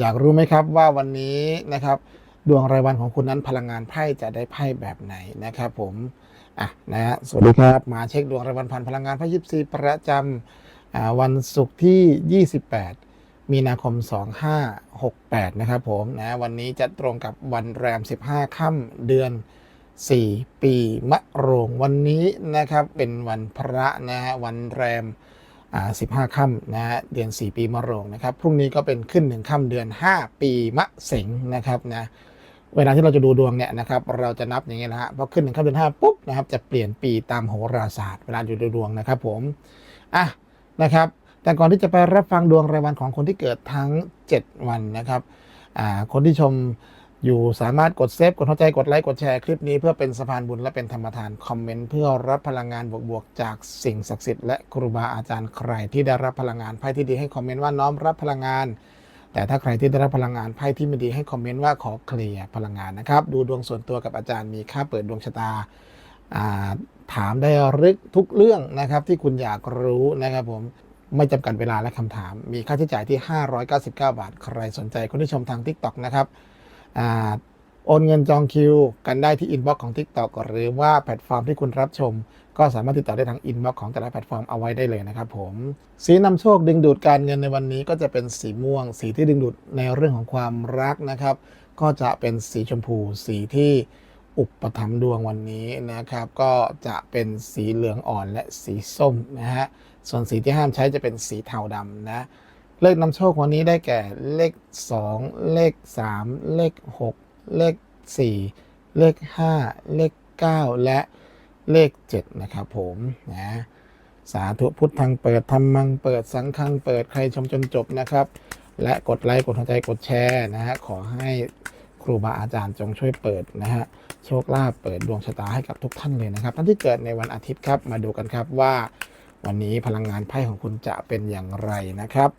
อยากรู้ไหมครับว่าวันนี้นะครับ ดวงรายวันของคุณนั้นพลังงานไพ่จะได้ไพ่แบบไหนนะครับ ผมอะนะฮะสวัสดีครับมาเช็คดวงรายวันพันพลังงานไพ่ยิปซีประจำวันศุกร์ที่ 28 มีนาคม 2568 นะครับผมนะวันนี้จะตรงกับวันแรม 15 ค่ำเดือน 4 ปีมะโรง วันนี้นะครับเป็นวันพระนะฮะวันแรม 15ค่ำนะฮะเดือน 4 ปีมะโรงนะครับ พรุ่งนี้ก็เป็นขึ้นหนึ่งค่ำเดือน 5 ปีมะเสงนะครับนะเวลาที่เราจะดูดวงเนี่ยนะครับเราจะนับอย่างนี้ยนะฮะพอขึ้นหนึ่งค่ำเดือน5ปุ๊บนะครับจะเปลี่ยนปีตามโหราศาสตร์เวลาดูดวงนะครับผมอะนะครับ แต่ก่อนที่จะไปรับฟังดวงรายวันของคนที่เกิดทั้ง 7 วันนะครับอ่าคนที่ชม อยู่สามารถกดเซฟกดเข้าใจกดไลค์กดแชร์คลิปนี้เพื่อเป็นสะพานบุญและเป็นธรรมทานคอมเมนต์เพื่อรับพลังงานบวกๆจากสิ่งศักดิ์สิทธิ์และครูบาอาจารย์ใครที่ได้รับพลังงานไพ่ที่ดีให้คอมเมนต์ว่าน้อมรับพลังงาน แต่ถ้าใครที่ได้รับพลังงานไพ่ที่ไม่ดีให้คอมเมนต์ว่าขอเคลียร์พลังงานนะครับ ดูดวงส่วนตัวกับอาจารย์มีค่าเปิดดวงชะตาถามได้ลึกทุกเรื่องนะครับที่คุณอยากรู้นะครับผมไม่จำกัดเวลาและคำถาม มีค่าใช้จ่ายที่ 599 บาท ใครสนใจคนที่ชมทาง TikTok นะครับ โอนเงินจองคิว กันได้ที่อินบ็อกซ์ของ TikTok หรือว่าแพลตฟอร์มที่คุณรับชม ก็สามารถติดต่อได้ทางอินบ็อกซ์ของแต่ละแพลตฟอร์มเอาไว้ได้เลยนะครับผม สีนำโชคดึงดูดการเงินในวันนี้ก็จะเป็นสีม่วง สีที่ดึงดูดในเรื่องของความรักนะครับ ก็จะเป็นสีชมพู สีที่อุปถัมภ์ดวงวันนี้นะครับ ก็จะเป็นสีเหลืองอ่อนและสีส้มนะฮะส่วนสีที่ห้ามใช้จะเป็นสีเทาดำนะ เลขนำโชควันนี้ได้แก่เลข 2 เลข 3 เลข 6 เลข 4 เลข 5 เลข 9 และเลข 7 นะครับผมนะสาธุพุทธังเปิดธรรมังเปิดสังฆังเปิดใครชมจนจบนะครับ และกดไลค์กดหัวใจกดแชร์นะฮะขอให้ครูบาอาจารย์จงช่วยเปิดนะฮะโชคลาภเปิดดวงชะตาให้กับทุกท่านเลยนะครับ ท่านที่เกิดในวันอาทิตย์ครับมาดูกันครับว่า วันนี้พลังงานไพ่ของคุณจะเป็นอย่างไรนะครับ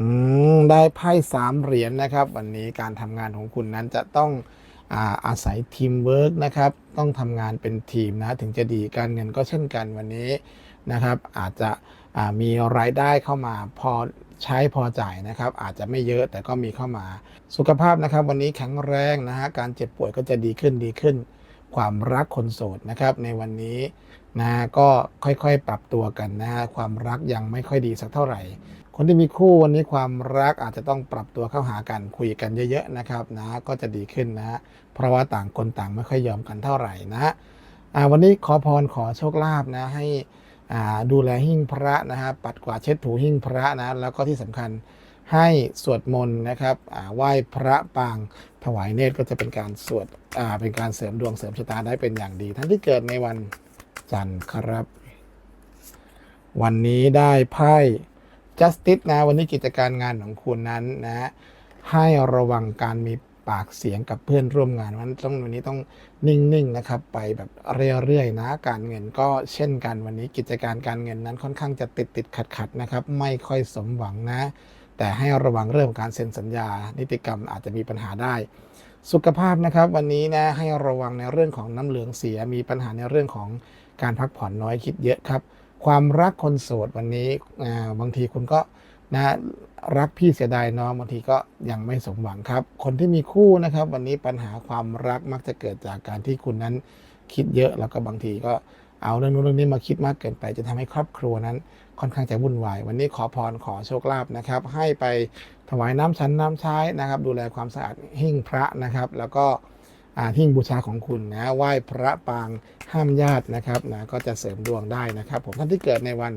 อืมได้ไพ่สามเหรียญนะครับ วันนี้การทำงานของคุณนั้นจะต้องอาอาศัยทีมเวิร์กนะครับ ต้องทำงานเป็นทีมนะถึงจะดีการเงินก็เช่นกันวันนี้นะครับ อาจจะอ่ามีรายได้เข้ามาพอใช้พอจ่ายนะครับ อาจจะไม่เยอะแต่ก็มีเข้ามา สุขภาพนะครับ วันนี้แข็งแรงนะฮะการเจ็บป่วยก็จะดีขึ้นดีขึ้น ความรักคนโสดนะครับ ในวันนี้นะฮะก็ค่อยๆ ปรับตัวกันนะฮะความรักยังไม่ค่อยดีสักเท่าไหร่ คนที่มีคู่วันนี้ความรักอาจจะต้องปรับตัวเข้าหากันคุยกันเยอะๆนะครับนะก็จะดีขึ้นนะเพราะว่าต่างคนต่างไม่ค่อยยอมกันเท่าไหร่นะฮะวันนี้ขอพรขอโชคลาภนะให้ดูแลหิ้งพระนะฮะปัดกวาดเช็ดถูหิ้งพระนะแล้วก็ที่สำคัญให้สวดมนต์นะครับอ่าไหว้พระปางถวายเนตรก็จะเป็นการสวดเป็นการเสริมดวงเสริมชะตาได้เป็นอย่างดี ท่านที่เกิดในวันจันทร์ครับ วันนี้ได้ไพ่ justice นะวันนี้กิจการงานของคุณนั้นนะให้ระวังการมีปากเสียงกับเพื่อนร่วมงานวันต้องวันนี้ต้องนิ่งๆนะครับ ไปแบบเรื่อยๆนะการเงินก็เช่นกันวันนี้กิจการการเงินนั้นค่อนข้างจะติดติดขัดขัดๆนะครับ ไม่ค่อยสมหวังนะ แต่ให้ระวังเรื่องของการเซ็นสัญญา นิติกรรมอาจจะมีปัญหาได้ สุขภาพนะครับ วันนี้นะให้ระวังในเรื่องของน้ำเหลืองเสียมีปัญหาในเรื่องของการพักผ่อนน้อยคิดเยอะครับ ความรักคนโสดวันนี้บางทีคุณก็นะรักพี่เสียดายน้องบางทีก็ยังไม่สมหวังครับ คนที่มีคู่นะครับ วันนี้ปัญหาความรักมักจะเกิดจากการที่คุณนั้นคิดเยอะแล้วก็บางทีก็เอาเรื่องนู้นเรื่องนี้มาคิดมากเกินไป จะทำให้ครอบครัวนั้นค่อนข้างจะวุ่นวาย วันนี้ขอพรขอโชคลาภนะครับ ให้ไปถวายน้ำชั้นน้ำใช้นะครับ ดูแลความสะอาดหิ้งพระนะครับ แล้วก็ หิ้งบูชาของคุณนะไหว้พระปางห้ามญาตินะครับนะก็จะเสริมดวงได้นะครับ ผมท่านที่เกิดในวัน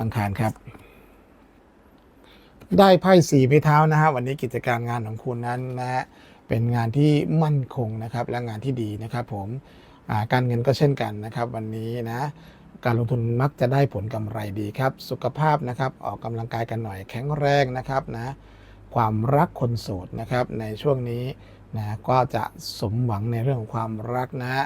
อังคารครับ ได้ไพ่สีไม้เท้านะฮะวันนี้กิจการงานของคุณนั้นนะฮะเป็นงานที่มั่นคงนะครับ และงานที่ดีนะครับ ผมการเงินก็เช่นกันนะครับ วันนี้นะการลงทุนมักจะได้ผลกำไรดีครับ สุขภาพนะครับ ออกกำลังกายกันหน่อยแข็งแรงนะครับนะ ความรักคนโสดนะครับ ในช่วงนี้นะก็จะสมหวังในเรื่องของความรักนะฮะ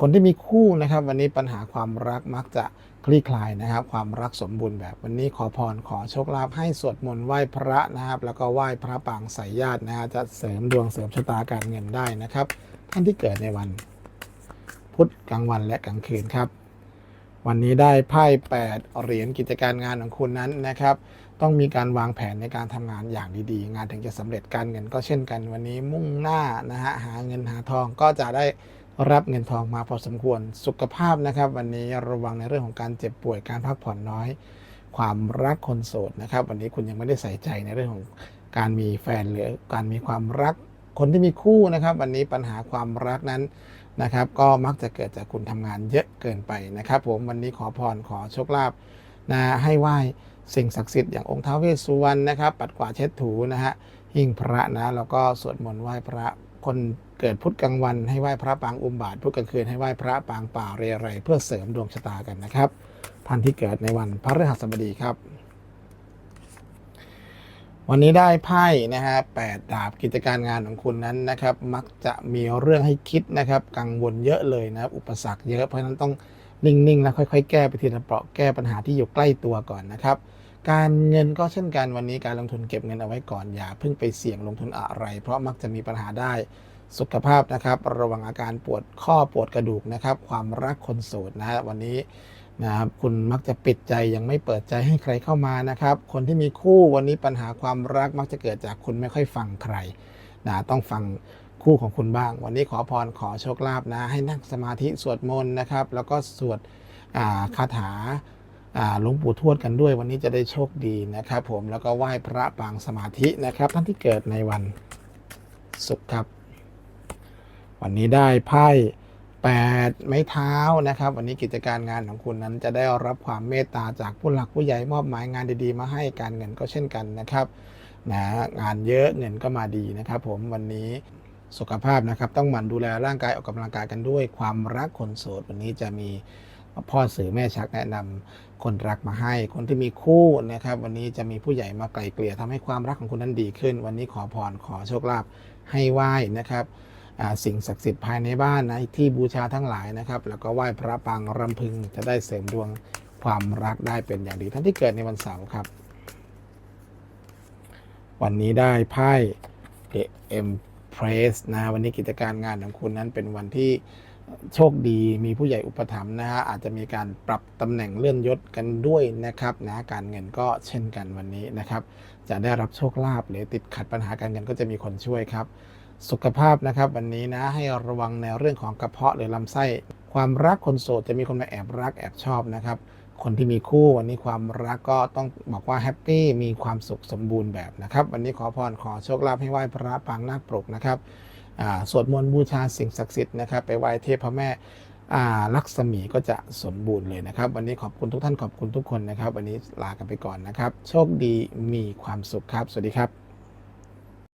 คนที่มีคู่นะครับ วันนี้ปัญหาความรักมักจะคลี่คลายนะครับ ความรักสมบูรณ์แบบวันนี้ขอพรขอโชคลาภให้สวดมนต์ไหว้พระนะครับ แล้วก็ไหว้พระปางสายญาตินะฮะจะเสริมดวงเสริมชะตาการเงินได้นะครับ ท่านที่เกิดในวัน พุธกลางวันและกลางคืนครับ วันนี้ได้ไพ่8เหรียญกิจการงานของคุณนั้นนะครับ ต้องมีการวางแผนในการทำงานอย่างดีๆ งานถึงจะสำเร็จการเงินก็เช่นกัน วันนี้มุ่งหน้านะฮะหาเงินหาทองก็จะได้รับเงินทองมาพอสมควรสุขภาพนะครับ วันนี้ระวังในเรื่องของการเจ็บป่วยการพักผ่อนน้อย ความรักคนโสดนะครับ วันนี้คุณยังไม่ได้ใส่ใจในเรื่องของการมีแฟนหรือการมีความรักคนที่มีคู่นะครับ วันนี้ปัญหาความรักนั้นนะครับ ก็มักจะเกิดจากคุณทำงานเยอะเกินไปนะครับ ผมวันนี้ขอพรขอโชคลาภนะให้ไหว้ สิ่งศักดิ์สิทธิ์อย่างองค์ท้าวเวสสุวรรณนะครับ ปัดกวาดเช็ดถูนะฮะหิ้งพระนะแล้วก็สวดมนต์ไหว้พระคนเกิดพุธกลางวันให้ไหว้พระปางอุมบาทพุธกลางคืนให้ไหว้พระปางป่าเรไรเพื่อเสริมดวงชะตากันนะครับท่านที่เกิดในวันพระฤหัสบดีครับ วันนี้ได้ไพ่นะฮะแปดดาบกิจการงานของคุณนั้นนะครับ มักจะมีเรื่องให้คิดนะครับ กังวลเยอะเลยนะครับ อุปสรรคเยอะเพราะฉะนั้นต้องนิ่งๆ แล้วค่อย ๆ แก้ไปทีละเปราะแก้ปัญหาที่อยู่ใกล้ตัวก่อนนะครับ การเงินก็เช่นกันวันนี้การลงทุนเก็บเงินเอาไว้ก่อนอย่าเพิ่งไปเสี่ยงลงทุนอะไร เพราะมักจะมีปัญหาได้สุขภาพนะครับ ระวังอาการปวดข้อปวดกระดูกนะครับ ความรักคนโสดนะฮะวันนี้นะครับคุณมักจะปิดใจยังไม่เปิดใจให้ใครเข้ามานะครับ คนที่มีคู่วันนี้ปัญหาความรักมักจะเกิดจากคุณไม่ค่อยฟังใครนะต้องฟังคู่ของคุณบ้าง วันนี้ขอพรขอโชคลาภนะ ให้นั่งสมาธิสวดมนต์นะครับ แล้วก็สวดคาถา หลวงปู่ทวดกันด้วย วันนี้จะได้โชคดีนะครับ ผมแล้วก็ไหว้พระปางสมาธินะครับ ท่านที่เกิดในวันศุกร์ครับ วันนี้ได้ไพ่8ไม้เท้านะครับ วันนี้กิจการงานของคุณนั้นจะได้รับความเมตตาจากผู้หลักผู้ใหญ่มอบหมายงานดีๆ มาให้การเงินก็เช่นกันนะครับนะงานเยอะเงินก็มาดีนะครับ ผมวันนี้สุขภาพนะครับต้องหมั่นดูแลร่างกายออกกำลังกายกันด้วย ความรักคนโสดวันนี้จะมีพ่อสื่อแม่ชักแนะนำ คนรักมาให้ คนที่มีคู่นะครับ วันนี้จะมีผู้ใหญ่มาไกลเกลี่ยทำให้ความรักของคุณนั้นดีขึ้น วันนี้ขอพรขอโชคลาภให้ไหว้นะครับสิ่งศักดิ์สิทธิ์ภายในบ้านนะที่บูชาทั้งหลายนะครับ แล้วก็ไหว้พระปางรำพึงจะได้เสริมดวงความรักได้เป็นอย่างดีท่านที่เกิดในวันเสาร์ครับ วันนี้ได้ไพ่ The Empress นะวันนี้กิจการงานของคุณนั้นเป็นวันที่ โชคดีมีผู้ใหญ่อุปถัมภ์นะฮะอาจจะมีการปรับตำแหน่งเลื่อนยศกันด้วยนะครับนะการเงินก็เช่นกันวันนี้นะครับ จะได้รับโชคลาภหรือติดขัดปัญหาการเงินก็จะมีคนช่วยครับ สุขภาพนะครับวันนี้นะให้ระวังในเรื่องของกระเพาะหรือลำไส้ ความรักคนโสดจะมีคนมาแอบรักแอบชอบนะครับคนที่มีคู่วันนี้ความรักก็ต้องบอกว่าแฮปปี้มีความสุขสมบูรณ์แบบนะครับ วันนี้ขอพรขอโชคลาภให้ไหว้พระปางนาคปรกนะครับ สวดมนต์บูชาสิ่งศักดิ์สิทธิ์นะครับไปไหว้เทพแม่ลักษมีก็จะสมบูรณ์เลยนะครับ วันนี้ขอบคุณทุกท่านขอบคุณทุกคนนะครับ วันนี้ลากันไปก่อนนะครับ โชคดีมีความสุขครับ สวัสดีครับ